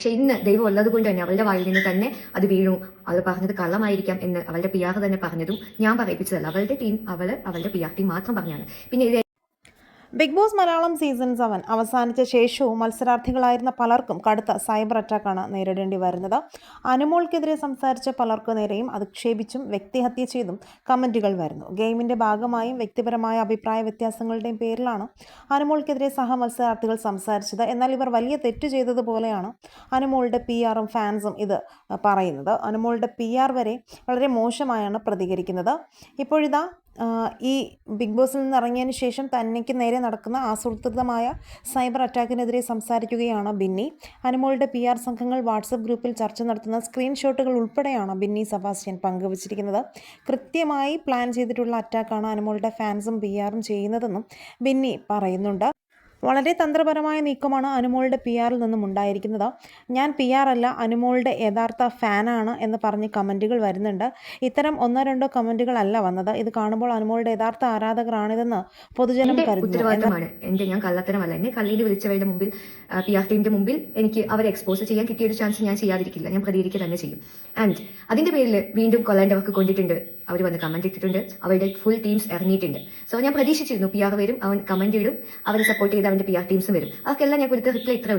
പക്ഷെ ഇന്ന് ദൈവം ഉള്ളത് കൊണ്ട് തന്നെ അവളുടെ വായിൽ നിന്ന് തന്നെ അത് വീണു. അവൾ പറഞ്ഞത് കള്ളമായിരിക്കാം എന്ന് അവളുടെ പിയാഹ് തന്നെ പറഞ്ഞതും ഞാൻ പറയിപ്പിച്ചതല്ല. അവളുടെ ടീം അവൾ അവളുടെ പിയാഹ് ടീം മാത്രം പറഞ്ഞാണ്. പിന്നെ ഇത് Bigg Boss Malayalam season seven അവസാനിച്ച ശേഷവും മത്സരാർത്ഥികളായിരുന്ന പലർക്കും കടുത്ത സൈബർ അറ്റാക്കാണ് നേരിടേണ്ടി വരുന്നത്. അനുമോൾക്കെതിരെ സംസാരിച്ച പലർക്കു നേരെയും അധിക്ഷേപിച്ചും വ്യക്തിഹത്യ ചെയ്തും കമന്റുകൾ വരുന്നു. ഗെയിമിന്റെ ഭാഗമായും വ്യക്തിപരമായ അഭിപ്രായ വ്യത്യാസങ്ങളുടെയും പേരിലാണ് അനുമോൾക്കെതിരെ സഹ മത്സരാർത്ഥികൾ സംസാരിച്ചത്. എന്നാൽ ഇവർ വലിയ തെറ്റ് ചെയ്തതുപോലെയാണ് അനുമോളുടെ പി ആറും ഫാൻസും ഇത് പറയുന്നത്. അനുമോളുടെ പി ആർ വരെ വളരെ മോശമായാണ് പ്രതികരിക്കുന്നത്. ഇപ്പോഴിതാ ഈ ബിഗ് ബോസിൽ നിന്ന് ഇറങ്ങിയതിന് ശേഷം തന്നയ്ക്ക് നേരെ നടക്കുന്ന ആസൂത്രിതമായ സൈബർ അറ്റാക്കിനെതിരെ സംസാരിക്കുകയാണ് ബിന്നി. അനുമോളുടെ പി ആർ സംഘങ്ങൾ വാട്സപ്പ് ഗ്രൂപ്പിൽ ചർച്ച നടത്തുന്ന സ്ക്രീൻഷോട്ടുകൾ ഉൾപ്പെടെയാണ് ബിന്നി സെബാസ്റ്റ്യൻ പങ്കുവച്ചിരിക്കുന്നത്. കൃത്യമായി പ്ലാൻ ചെയ്തിട്ടുള്ള അറ്റാക്കാണ് അനുമോളുടെ ഫാൻസും പി ആറും ചെയ്യുന്നതെന്നും ബിന്നി പറയുന്നുണ്ട്. വളരെ തന്ത്രപരമായ നീക്കമാണ് അനുമോളുടെ പി ആറിൽ നിന്നും ഉണ്ടായിരിക്കുന്നത്. ഞാൻ പി ആർ അല്ല അനുമോളുടെ യഥാർത്ഥ ഫാനാണ് എന്ന് പറഞ്ഞ് കമന്റുകൾ വരുന്നുണ്ട്. ഇത്തരം ഒന്നോ രണ്ടോ കമന്റുകളല്ല വന്നത്. ഇത് കാണുമ്പോൾ അനുമോളുടെ യഥാർത്ഥ ആരാധകരാണിതെന്ന് പൊതുജനം കരുതുന്നു. ഉത്തരവാദിത്തമാണ് എന്റെ ഞാൻ കള്ളത്തരമല്ല. എന്നെ കള്ളിയിൽ വിളിച്ചവരുടെ മുമ്പിൽ പി ആർ ടീമിന്റെ മുമ്പിൽ എനിക്ക് അവരെ എക്സ്പോസ് ചെയ്യാൻ കിട്ടിയ ഒരു ചാൻസ് ഞാൻ ചെയ്യാതിരിക്കില്ല. ഞാൻ പ്രതികരിക്കുക തന്നെ ചെയ്യും. ആൻഡ് അതിന്റെ പേരിൽ വീണ്ടും കൊള്ളേണ്ട വർക്ക് കൊണ്ടിട്ടുണ്ട്. അവർ വന്ന് കമന്റ് ഇട്ടിട്ടുണ്ട്. അവരുടെ ഫുൾ ടീംസ് ഇറങ്ങിയിട്ടുണ്ട്. സോ ഞാൻ പ്രതീക്ഷിച്ചിരുന്നു പി ആർ വരും അവൻ കമന്റ് ഇടും അവരെ സപ്പോർട്ട് ചെയ്ത് അവന്റെ പി ആർ ടീംസും വരും. അവർക്കെല്ലാം ഞാൻ കൊടുത്ത റിപ്ലൈ ഇത്രേ ഉള്ളൂ.